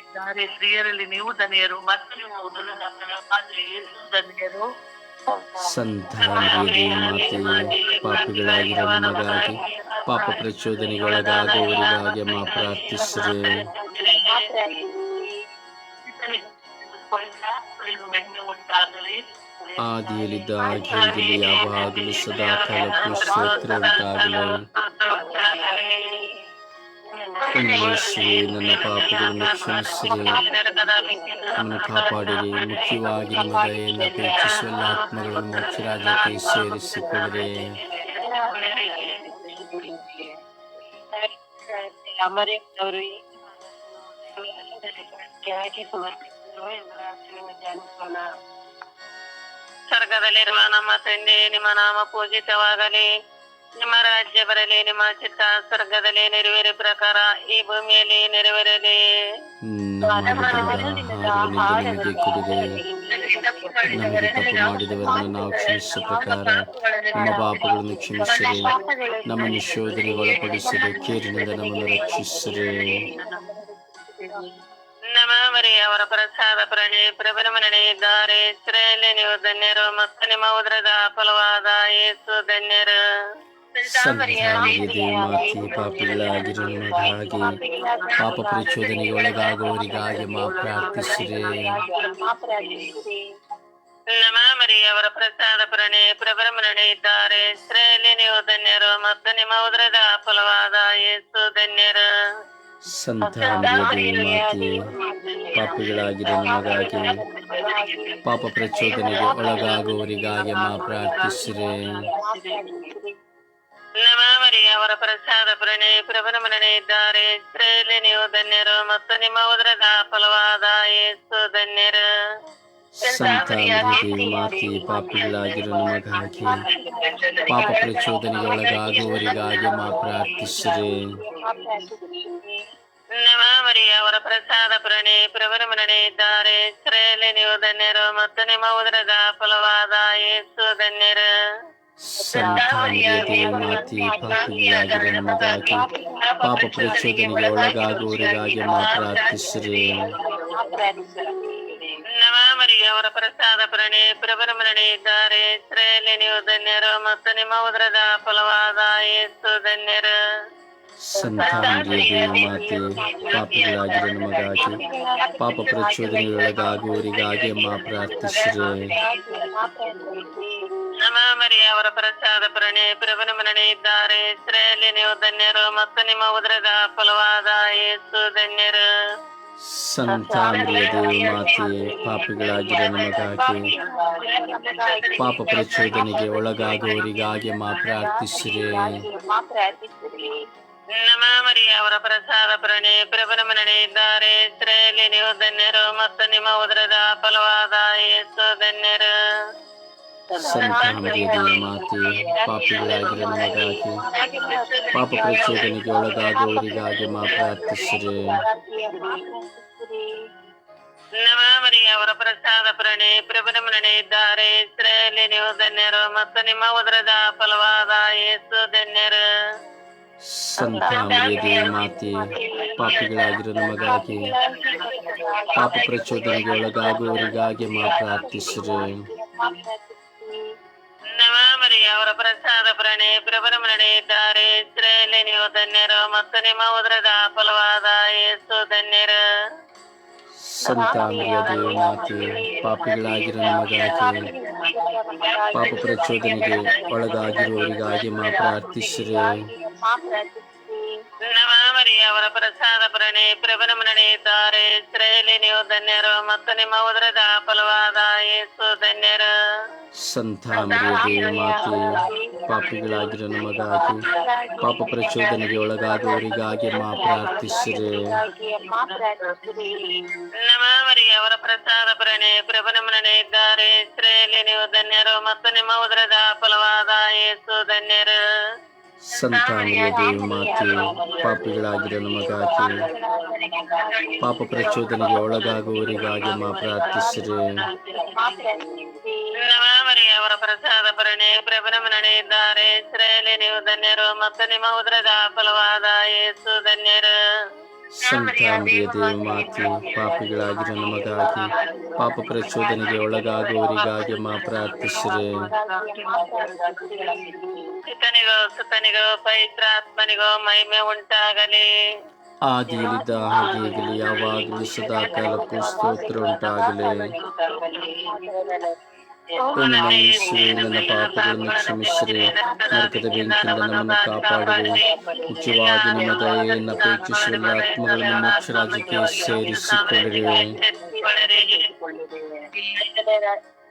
ಇದ್ದಾರೆ ಸ್ತ್ರೀಯರಲ್ಲಿ ನೀವು ಧನ್ಯರು ಮತ್ತು ನಿಮ್ಮ ಉದರದ ಫಲವಾದ ಯೇಸು ಧನ್ಯರು ಸಂತ ಮರಿಯದೇ ಮಾತೆಯೇ ಪಾಪಿಗಳಾಗಿರೋ ನಮಗಾಗಿ ಪಾಪ ಪ್ರಚೋದನೆಗೆ ಒಳಗಾಗುವವರಿಗಾಗಿ ಅಮ್ಮ ಪ್ರಾರ್ಥಿಸಿರಿ ಉಂಟಾಗಲಿ ಆದಿಯಲ್ಲಿದ್ದ ಹಾಗೆ ಯಾವಾಗಲೂ ಸದಾ ಕಾಲಕ್ಕೂ ಸ್ತೋತ್ರ ಉಂಟಾಗಲಿ ಯೇಸುವೆ ನನ್ನ ಪಾಪಗಳನ್ನು ಕ್ಷಮಿಸಿರಿ ನಮ್ಮನ್ನು ಕಾಪಾಡಿರಿ ಮುಖ್ಯವಾಗಿ ನಿಮ್ಮ ದಯೆಯನ್ನು ಅಪೇಕ್ಷಿಸುವ ಎಲ್ಲ ಆತ್ಮಗಳನ್ನು ಮುಖ್ಯ ರಾಜ್ಯಕ್ಕೆ ಸೇರಿಸಿಕೊಳ್ಳಿರಿ ಅಮರೇಶ್ವರು ಧ್ಯಾನಿಸೋಣ ಸ್ವರ್ಗದಲ್ಲಿರುವ ನಮ್ಮ ತಂದೆ ನಿಮ್ಮ ನಾಮ ಪೂಜಿತವಾಗಲಿ. ನಿಮ್ಮ ರಾಜ್ಯ ಬರಲಿ ನಿಮ್ಮ ಚಿತ್ತ ಸ್ವರ್ಗದಲ್ಲಿ ನೆರವೇರಿ ಪ್ರಕಾರ ಈ ಭೂಮಿಯಲ್ಲಿ ನೆರವೇರಲಿ. ಮಾಡಿದವರನ್ನು ನಾವು ಕ್ಷಮಿಸಿದ ಪ್ರಕಾರ ನಮ್ಮ ಪಾಪಗಳನ್ನು ಕ್ಷಮಿಸಿರಿ ನಮ್ಮನ್ನು ಶೋಧನೆಗೆ ಒಳಪಡಿಸಿರಿ ಕೇರಿನಿಂದ ನಮ್ಮನ್ನು ರಕ್ಷಿಸಿರಿ ನಮ್ಮ ಮರಿ ಅವರ ಪ್ರಸಾದ ಪ್ರಣಿ ಪ್ರಭರಮನೆ ಇದ್ದಾರೆ ಇಸ್ರೇಲಿ ನೀವು ಧನ್ಯರು ಮತ್ತು ನಿಮ್ಮ ಉದ್ರದ ಫಲವಾದ ಯೇಸು ಧನ್ಯರು. ಸಂತಾನವಿದೆ ಮಾತೆ ಪಾಪ ಪ್ರಚೋದನೆಗೆ ಒಳಗಾಗುವವರಿಗಾಗಿ ಮಾ ಪ್ರಾರ್ಥಿಸಿರಿ. ನಮಾಮರಿಯವರ ಪ್ರಸಾದ ಪ್ರಣಿ ಪ್ರಭರಮನೆ ಇದ್ದಾರೆ ಇಸ್ರೇಲಿ ನೀವು ಧನ್ಯರು ಮತ್ತು ನಿಮ್ಮ ಉದ್ರದ ಫಲವಾದ ಯೇಸು ಧನ್ಯರು. ಸಂತಾನವಿದೆ ಮಾತೆ ಪಾಪಿಗಳಾಗಿರೋ ನಮಗಾಗಿ ಪಾಪ ಪ್ರಚೋದನೆಗೆ ಒಳಗಾಗುವವರಿಗಾಗಿ ಮಾ ಪ್ರಾರ್ಥಿಸಿರೆ. ಅವರ ಪ್ರಸಾದ ಪ್ರಣಿ ಮನನೆ ಇದ್ದಾರೆ. ಇಸ್ರೇಲಿ ನೀವು ಧನ್ಯರು ಮತ್ತು ನಿಮ್ಮ ಉದರದ ಫಲವಾದ ಯೇಸು ಧನ್ಯರು. ಸಂತಾನವಿದೆ ಮಾತೆ ಪಾಪಿಗಳಾಗಿರೋ ನಮಗಾಗಿ ಪಾಪ ಪ್ರಚೋದನೆಗೆ ಒಳಗಾಗುವವರಿಗಾಗಿ ಮಾ ಪ್ರಾರ್ಥಿಸಿರಿ ನಮ್ಮ ಮರಿ ಅವರ ಪ್ರಸಾದ ಪ್ರಣಿ ಪ್ರಭರಮನೆ ಇದ್ದಾರೆ ಇಸ್ರೇಲಿ ನೀವು ಧನ್ಯರು ಮತ್ತು ನಿಮ್ಮ ಉದರದ ಫಲವಾದ ಯೇಸು ಧನ್ಯರು ಸಂತಾನವಿದೆ ಮಾತೆ ಪಾಪಿಗಳಾಗಿರೋ ನಮಗಾಗಿ ಪಾಪ ಪ್ರಚೋದನೆಗೆ ಒಳಗಾಗುವವರಿಗಾಗಿ ಮಾ ಪ್ರಾರ್ಥಿಸಿರಿ ನಮ್ಮ ಮರಿ ಅವರ ಪ್ರಸಾದ ಪ್ರಣಿ ಪ್ರಭರಮನೆ ಇದ್ದಾರೆ. ಇಸ್ರೇಲಿ ನೀವು ಧನ್ಯರು ಮತ್ತು ನಿಮ್ಮ ಉದರದ ಫಲವಾದ ಯೇಸು ಧನ್ಯರು. ಸಂತಾನವಿದೆ ಮಾತೆ ಪಾಪಿಗಳಾಗಿರೋ ನಮಗಾಗಿ ಪಾಪ ಪ್ರಚೋದನೆಗೆ ಅಮ್ಮ ಪ್ರಾರ್ಥಿಸಿರಿ. ನಮ್ಮ ಮರಿ ಅವರ ಪ್ರಸಾದ ಪ್ರಣಿ ಪ್ರಭರಮನೆ ಇದ್ದಾರೆ. ಇಸ್ರೇಲಿ ನೀವು ಧನ್ಯರು ಮತ್ತು ನಿಮ್ಮ ಉದರದ ಫಲವಾದ ಯೇಸು ಧನ್ಯರು. ಸಂತಾನವಿದೆ ಮಾತೆ ಪಾಪಿಗಳಾಗಿರೋ ನಮಗಾಗಿ. ಪಾಪ ಪ್ರಚೋದನೆಗೆ ಒಳಗಾಗುವವರಿಗಾಗಿ ಮಾ ಪ್ರಾರ್ಥಿಸಿರಿ ನಮ್ಮ ಅವರ ಪ್ರಸಾದ ಪ್ರಣಿ ಪ್ರಭನ ಇದ್ದಾರೆ. ಇಸ್ರೇಲಿ ನೀವು ಧನ್ಯರು ಮತ್ತು ನಿಮ್ಮ ಉದರದ ಫಲವಾದ ಯೇಸು ಧನ್ಯರು. ಸಂತಾನವಿದೆ ಮಾತೆ ಪಾಪಿಗಳಾಗಿರೋ ನಮಗಾಗಿ ಪಾಪ ಪ್ರಚೋದನೆಗೆ ಒಳಗಾಗುವವರಿಗಾಗಿ ಮಾ ಪ್ರಾರ್ಥಿಸಿರಿ ನಮ್ಮ ಮರಿ ಅವರ ಪ್ರಸಾದ ಪ್ರಣಿ ಪ್ರಭರಮನೆ ಇದ್ದಾರೆ ಇಸ್ರೇಲಿ ನೀವು ಧನ್ಯರು ಮತ್ತು ನಿಮ್ಮ ಉದರದ ಫಲವಾದ ಯೇಸು ಧನ್ಯರು ಸಂತ ಮರಿಯದೇ ಮಾತೆ ಪಾಪಿಗಳಾಗಿರೋ ನಮಗಾಗಿ ಪಾಪ ಪ್ರಚೋದನೆಗೆ ಒಳಗಾಗುವವರಿಗಾಗಿ ಮಾ ಪ್ರಾರ್ಥಿಸಿರಿ ನವ ಮರಿಯ ಅವರ ಪ್ರಸಾದ ಪ್ರಣೆ ಪ್ರಭರ ನಡೆಯಿದ್ದಾರೆ ಇಸ್ರೇಲಿ ನೀವು ಧನ್ಯರು ಮತ್ತು ನಿಮ್ಮ ಉದರದ ಫಲವಾದ ಯೇಸು ಧನ್ಯರು. ಸಂತ ಮರಿಯದೇ ಮಾತೆ ಪಾಪಿಗಳಾಗಿರೋ ಪಾಪ ಪ್ರಚೋದನೆಗೆ ಒಳಗಾಗಿರುವವರಿಗಾಗಿ ಮಾ ಪ್ರಾರ್ಥಿಸಿರಿ. ನವ ಮರಿಯ ಅವರ ಪ್ರಸಾದ ಪ್ರಣೆ ಪ್ರಭರ ನಡೆಯುತ್ತಾರೆ. ಇಸ್ರೇಲಿ ನೀವು ಧನ್ಯರು ಮತ್ತು ನಿಮ್ಮ ಉದರದ ಫಲವಾದ ಯೇಸು ಧನ್ಯರು. ಸಂತ ಮರಿಯದೇ ಮಾತೆ ಪಾಪಿಗಳಾಗಿರೋ ನಮಗಾಗಿ ಪಾಪ ಪ್ರಚೋದನೆಗೆ ಒಳಗಾದವರಿಗಾಗಿ ಮಾ ಪ್ರಾರ್ಥಿಸಿರಿ. ನಮ ಅವರ ಪ್ರಸಾದ ಪ್ರಣೆ ಪ್ರಭನ ನಡೆಯಿದ್ದಾರೆ ಇಸ್ರೇಲಿ ನೀವು ಧನ್ಯರು ಮತ್ತು ನಿಮ್ಮ ಉದರದ ಫಲವಾದ ಯೇಸು ಧನ್ಯರು. ಸಂತ ದೇವಿ ಮಾತೆ, ಪಾಪಿಗಳಾಗಿರೋ ನಮಗಾಗಿ ಪಾಪ ಪ್ರಚೋದನೆಗೆ ಒಳಗಾಗುವವರಿಗಾಗಿ ಮಾ ಪ್ರಾರ್ಥಿಸಿರಿ. ಅವರ ಪ್ರಸಾದ ಪ್ರಣೆ ಪ್ರಭನ ನಡೆಯಿದ್ದಾರೆ ಇಸ್ರೇಲಿ ನೀವು ಧನ್ಯರು ಮತ್ತು ನಿಮ್ಮ ಉದರದ ಫಲವಾದ ಯೇಸು ಧನ್ಯರು. ಸಂತ ದೇವ ಮಾತೆ ಪಾಪಿಗಳಾಗಿರೋ ನಮಗಾಗಿ ಪಾಪ ಪ್ರಚೋದನೆಗೆ ಒಳಗಾಗುವವರಿಗಾಗಿ ಮಾ ಪ್ರಾರ್ಥಿಸಿರಿ. ಸುತನಿಗೋ ಸುತನಿಗೋ ಪವಿತ್ರಾತ್ಮನಿಗೋ ಮಹಿಮೆ ಉಂಟಾಗಲಿ. ಆದಿಯಲ್ಲಿದ್ದ ಹಾಗೆ ಈಗಲೇ ಯಾವಾಗಲೂ ಸದಾ ಕಾಲಕ್ಕೂ ಸ್ತೋತ್ರ ಉಂಟಾಗಲಿ.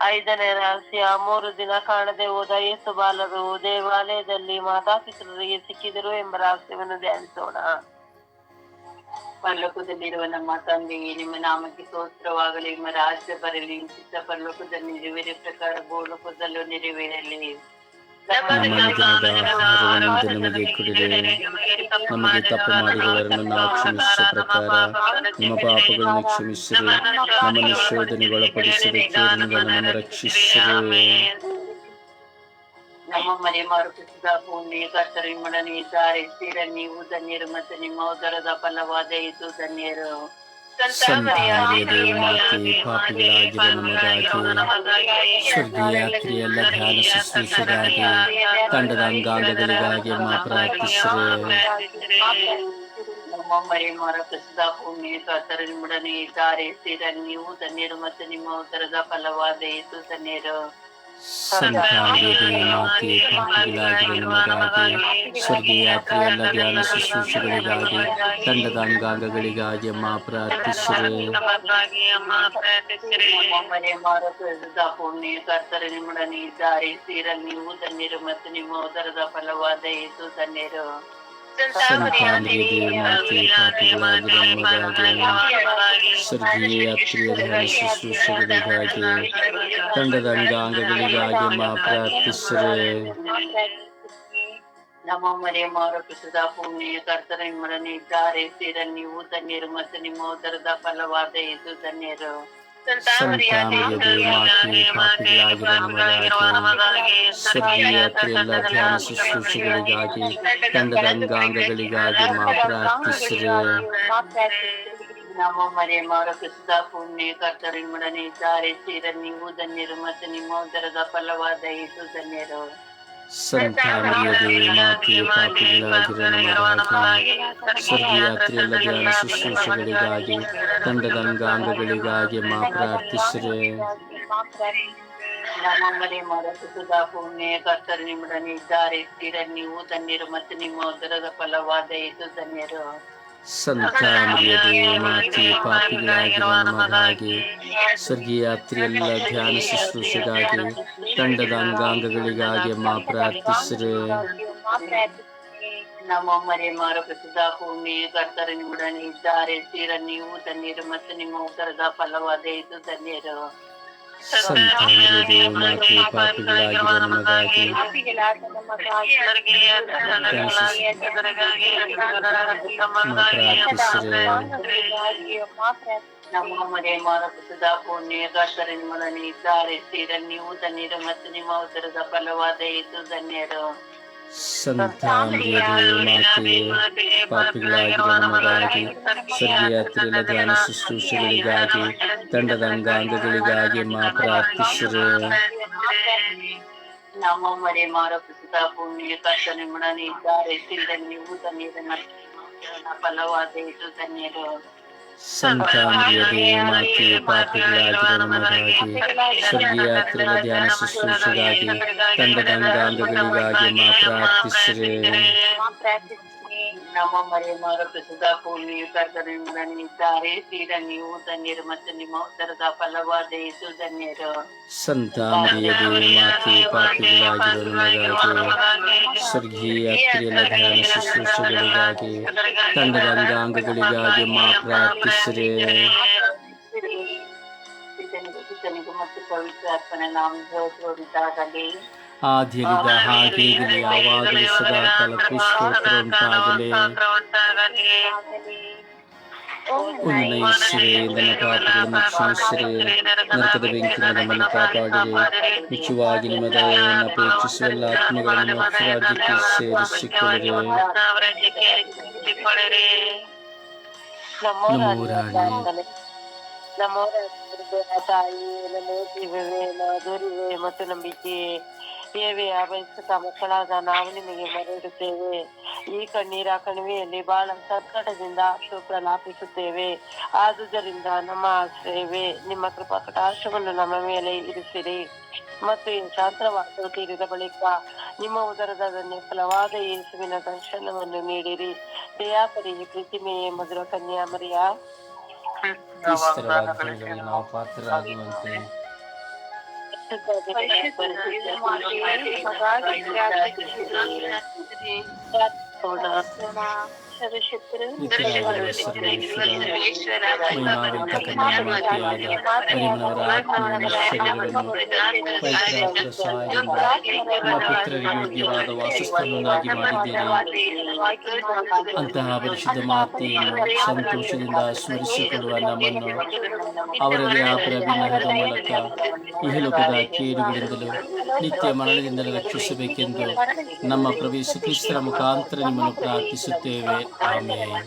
ಐದನೇ ರಹಸ್ಯ ಮೂರು ದಿನ ಕಾಣದೆ ಹೋದ ಯೇಸು ಬಾಲರು ದೇವಾಲಯದಲ್ಲಿ ಮಾತಾಪಿತರಿಗೆ ಸಿಕ್ಕಿದರು ಎಂಬ ರಹಸ್ಯವನ್ನು ಧ್ಯಾನಿಸೋಣ. ಪರಲೋಕದಲ್ಲಿರುವ ನಮ್ಮ ತಂದೆಯೇ ನಿಮ್ಮ ನಾಮಕ್ಕೆ ಸ್ತೋತ್ರವಾಗಲಿ, ನಿಮ್ಮ ರಾಜ್ಯ ಬರಲಿ ಚಿತ್ತ ಪರಲೋಕದಲ್ಲಿ ನೆರವೇರಿದ ಪ್ರಕಾರ ಭೂಲೋಕದಲ್ಲೂ ನೆರವೇರಲಿ. ನಮಗೆ ತಪ್ಪು ಮಾಡಿದವರನ್ನು ನಾವು ಕ್ಷಮಿಸುವ ಪ್ರಕಾರ ನಿಮ್ಮ ಪಾಪಗಳನ್ನು ಕ್ಷಮಿಸಿರಿ ನಮ್ಮನ್ನು ಶೋಧನೆಗೆ ಕೇರಿನಿಂದ ನಮ್ಮನ್ನು ನಮ್ಮ ಮನೆ ಮಾರುಕಟ್ಟದ ಭೂಮಿ ಕರ್ತರು ನಿಮ್ಮೊಡನೆ ಇದ್ದಾರೆ. ಸ್ಥಿರ ನೀವು ಧನ್ಯರು ಮತ್ತು ನಿಮ್ಮ ಉದರದ ಫಲವಾದ ಇದು ಧನ್ಯರು. ನಮಗಾಗಿ ಧ್ಯಾನ ಶುಶ್ರೂಷೆಗಾಗಿ ತಂಡದ ಅಂಗಾಂಗಗಳಿಗಾಗಿ ಮಾ ಪ್ರಾರ್ಥಿಸಿರಿ. ನಮ್ಮ ಮನೆ ಮಾರುಕಟ್ಟದ ಭೂಮಿ ಕರ್ತರು ನಿಮ್ಮೊಡನೆ ಇದ್ದಾರೆ. ಸ್ಥಿರ ನೀವು ಧನ್ಯರು ಮತ್ತು ನಿಮ್ಮ ಉದರದ ಫಲವಾದ ಇದು ಧನ್ಯರು. ಸಂತಾನದ ಮಾತೆ ಪಾಪಿಗಳಾಗಿರೋ ನಮಗಾಗಿ ಸ್ವರ್ಗೀಯ ಪ್ರಿಯಲ್ಲ ಧ್ಯಾನ ಶುಶ್ರೂಷೆಗಳಿಗಾಗಿ ತಂಡದ ಅಂಗಾಂಗಗಳಿಗಾಗಿ ಅಮ್ಮ ಪ್ರಾರ್ಥಿಸಿರಿ. ನಮ್ಮ ಮನೆ ಮಾರುಕಟ್ಟದ ಭೂಮಿ ಕರ್ತರು ನಿಮ್ಮೊಡನೆ ಇದ್ದಾರೆ ಸ್ಥಿರ ನೀವು ತನ್ನಿರು ಮತ್ತು ನಿಮ್ಮ ಉದರದ ಫಲವಾದ ಇದು ಧನ್ಯರು ಸಂತಾನದ ಮಾತೆ ಪಾಪಿಗಳಾಗಿರೋ ನಮಗಾಗಿ ಸ್ವರ್ಗೀಯ ಯಾತ್ರೆಯ ಧ್ಯಾನ ಶುಶ್ರೂಷೆಗಳಿಗಾಗಿ ತಂಡದ ಅಂಗಾಂಗಗಳಿಗಾಗಿ ಮಾ ಪ್ರಾರ್ಥಿಸಿರಿ ನಮ್ಮ ಮನೆ ಮಾರುಕಟ್ಟದ ಭೂಮಿ ಕರ್ತರ ನಿಮ್ಮೊಡನೆ ಇದ್ದಾರೆ ಸ್ಥಿರ ನೀವು ಧನ್ಯರು ಮತ್ತು ನಿಮ್ಮ ಉದರದ ಫಲವಾದ ಇದು ಧನ್ಯರು ಸಂತಾನದ ಮಾತೆ ಪಾಪಿಗಳಾಗಿರೋ ನಮಗಾಗಿ ಸ್ವರ್ಗೀಯ ಯಾತ್ರೆಯೆಲ್ಲ ಧ್ಯಾನ ಶುಶ್ರೂಷೆಗಳಿಗಾಗಿ ತಂಡದ ಅಂಗಾಂಗಗಳಿಗಾಗಿ ಮಾ ಪ್ರಾರ್ಥಿಸಿರಿ ನಮ್ಮ ಮನೆ ಮಾರುಕಟ್ಟದ ಭೂಮಿ ಕರ್ತರ ನಿಮ್ಮೊಡನೆ ಇದ್ದಾರೆ ಸ್ಥಿರ ನೀವು ಧನ್ಯರು ಮತ್ತು ನಿಮ್ಮ ಉದರದ ಫಲವಾದ ಇದು ಧನ್ಯರು ತಂಡದಂಗಾಂಗಗಳಿಗಾಗಿ ಪಾಪಿಗಳಾಗಿರೋ ನಮಗಾಗಿ ಶುಶ್ರೂಷೆಗಳಿಗಾಗಿ ತಂಡದ ಅಂಗಾಂಗಗಳಿಗಾಗಿ ಮಾ ಪ್ರಾರ್ಥಿಸ್ರೆ. ನಮ್ಮ ಮನೆ ಮಾರುಕಟ್ಟದ ಭೂಮಿ ಕರ್ತರ ನಿಮ್ಮೊಡನೆ ಇದ್ದಾರೆ. ನೀವು ಧನ್ಯರು ಮತ್ತು ನಿಮ್ಮ ಉದರದ ಫಲವಾದ ಇದು ಧನ್ಯರು. ಸಂತಾನದ ಮಾತೆ ಪಾಪಿಗಳಾಗಿರೋ ನಮಗಾಗಿ ಸ್ವರ್ಗೀಯ ಯಾತ್ರೆಯೆಲ್ಲ ಧ್ಯಾನ ಶುಶ್ರೂಷೆಗಾಗಿ, ತಂಡದ ಅಂಗಾಂಗಗಳಿಗಾಗಿ ಮಾ ಪ್ರಾರ್ಥಿಸ್ರೆ. ನಮ್ಮ ಮನೆ ಪ್ರಸಿದ್ಧ ಭೂಮಿ ಕರ್ತರ ನಿಮ್ಮೊಡನೆ ಇದ್ದಾರೆ. ಸ್ಥಿರ ನೀವು ತಣ್ಣೀರು ಮತ್ತು ನಿಮ್ಮ ಉದರದ ಫಲವಾದ ಇದು ಧನ್ಯರು. ಸಂತಾನದ ಮಾತೆ ಪಾಪಿಗಳಾಗಿರೋ ನಮಗಾಗಿ. ನಮ್ಮ ಭೂಮಿ ಕರ್ತರ ನಿಮ್ಮೊಡನೆ ಇದ್ದಾರೆ ಸ್ಥಿರ ನೀವು ತನ್ನೀರು ಮತ್ತು ನಿಮ್ಮ ಉತ್ತರದ ಫಲವಾದ ಇದು ಧನ್ಯರು ಸಂತ ಮರಿಯದೇ ಮಾತೆ ಪಾಪಿಗಳಾಗಿರುವ ನಮಗಾಗಿ ಸ್ವರ್ಗಯಾತ್ರೆಯ ಧ್ಯಾನ ಶುಶ್ರೂಷೆಗಳಿಗಾಗಿ, ತಂಡದ ಅಂಗಾಂಗಗಳಿಗಾಗಿ ಮಾ ಪ್ರಾರ್ಥಿಸಿರು. ನಮ್ಮ ಮನೆ ಮಾರ ಪ್ರಸಿದ್ಧ ಭೂಮಿಯ ಇದ್ದಾರೆ ನೀವು ಫಲವಾದ ಇದು ತನ್ನೀರು ಸಂತ ಮರಿಯದೇ ಮಾತೆ ಪಾಪಿಗಳಾಗಿರುವ ನಮಗಾಗಿ ಸ್ವರ್ಗಯಾತ್ರೆಯ ಧ್ಯಾನ ಶುಶ್ರೂಷೆಗಾಗಿ ತಂಡದ ಅಂಗಾಂಗಗಳಿಗಾಗಿ ಮಾ ಪ್ರಾರ್ಥಿಸಿರು ನಮ್ಮ ಮರೆ ಮಾರ ಪ್ರಸಿದ್ಧ ಭೂಮಿಯ ಕರ್ತನಿಮ್ಮಡನೆ ಇದ್ದಾರೆ ನೀವು ತನ್ನೀರು ಮತ್ತು ನಿಮ್ಮ ಉತ್ತರದ ಫಲವಾದ ಇದು ತನ್ನೀರು ಸಂತ ಮರಿಯದೇ ಮಾತೆ ಪಾಪಿಗಳಾಗಿರುವ ನಮಗಾಗಿ ಸ್ವರ್ಗೀಯ ಕ್ರಿಯೆಯ ಧ್ಯಾನ ಶುಶ್ರೂಷೆಗಳಿಗಾಗಿ ತಂಡದ ಅಂಗಾಂಗಗಳಿಗಾಗಿ ಮಾ ಪ್ರಾರ್ಥಿಸಿರೆ ಪಿತನಿಗೂ ಮತ್ತು ಪವಿತ್ರ ಅರ್ಪಣೆ ನಾವು ಜೋಡಿದಾಗಲಿ ಆದ್ಯರಿದ ಹಾಗೆ ಇರಲಿ ಯಾವಾಗಲೂ ಸದಾ ಕಾಲಕ್ಕೂ ಸ್ತೋತ್ರ ಉಂಟಾಗಲಿ ಒಂದು ನೈಶ್ವರೇ ನನ್ನ ಪಾಪಗಳನ್ನು ಕ್ಷಮಿಸಿರೆ ನರಕದ ಬೆಂಕಿಯಿಂದ ನಮ್ಮನ್ನು ಕಾಪಾಡಿರಿ ಮುಖ್ಯವಾಗಿ ನಿಮ್ಮ ದಯೆಯನ್ನು ಅಪೇಕ್ಷಿಸುವ ಎಲ್ಲ ಆತ್ಮಗಳನ್ನು ರಾಜ್ಯಕ್ಕೆ ಸೇರಿಸಿಕೊಳ್ಳಿರಿ ನಮ್ಮೋ ತಾಯಿ ನಮ್ಮೋ ಜೀವವೇ ಮಾಧುರ್ಯವೇ ಮತ್ತು ನಂಬಿಕೆ ಏವೆ ಅಭಯಿಸುತ್ತಾ ಮಕ್ಕಳಾದ ನಾವು ನಿಮಗೆ ಮರಡುತ್ತೇವೆ ಈ ಕಣ್ಣೀರ ಕಣಿವೆಯಲ್ಲಿ ಬಹಳ ಸಂಕಟದಿಂದ ಪ್ರಲಾಪಿಸುತ್ತೇವೆ ಆದುದರಿಂದ ನಮ್ಮ ಆಶ್ರಯವೇ, ನಿಮ್ಮ ಕೃಪಾ ಕಟಾಕ್ಷವನ್ನು ನಮ್ಮ ಮೇಲೆ ಇರಿಸಿರಿ. ಮತ್ತು ಶಾಂತವಾದ ತೀರಿದ ಬಳಿಕ ನಿಮ್ಮ ಉದರದ ಫಲವಾದ ಯೇಸುವಿನ ದರ್ಶನವನ್ನು ನೀಡಿರಿ. ದಯಾಪರಿ, ಪ್ರೀತಿಮೆಯೇ ಮಧುರ ಕನ್ಯಾ ಮರಿಯ. ಕ್ರಿಸ್ತರ ವಾಗ್ದಾನಗಳಿಗೆ ನಾವು ಪಾತ್ರರಾಗುವಂತೆ Thank you. ಪರಿಮಳವರ ಆತ್ಮವನ್ನು ಶರೀರವನ್ನು ಪವಿತ್ರಾತ್ಮರ ಸಹಾಯದಿಂದ ನಿಮ್ಮ ಪುತ್ರರಿಗೆ ಯೋಗ್ಯವಾದ ವಾಸಸ್ಥಾನವನ್ನಾಗಿ ಮಾಡಿದ್ದೀರಿ ಅಂತಹ ಪರಿಶುದ್ಧ ಮಾತೆಯನ್ನು ಸಂತೋಷದಿಂದ ಸ್ಮರಿಸಿಕೊಳ್ಳುವ ನಮ್ಮನ್ನು ಅವರದೇ ಆ ವಿನಯದ ಮೂಲಕ ಇಹಲೋಕದ ಕೇಡುಗಳಿಂದಲೂ ನಿತ್ಯ ಮರಣದಿಂದಲೂ ರಕ್ಷಿಸಬೇಕೆಂದು ನಮ್ಮ ಪ್ರವೇಶ ಕ್ರಿಸ್ತರ ಮುಖಾಂತರ ನಿಮ್ಮನ್ನು ಪ್ರಾರ್ಥಿಸುತ್ತೇವೆ. ಆಮೇಲೆ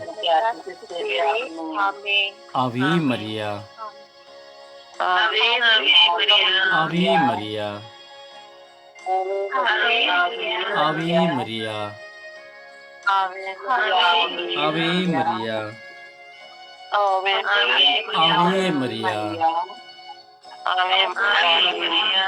ಅವೇ ಮರಿಯ ಅವೇ ಮರಿಯ ಅವೇ ಮರಿಯ ಅವೇ ಮರಿಯ ಅವೇ ಮರಿಯ ಆಮೇನ್ Maria.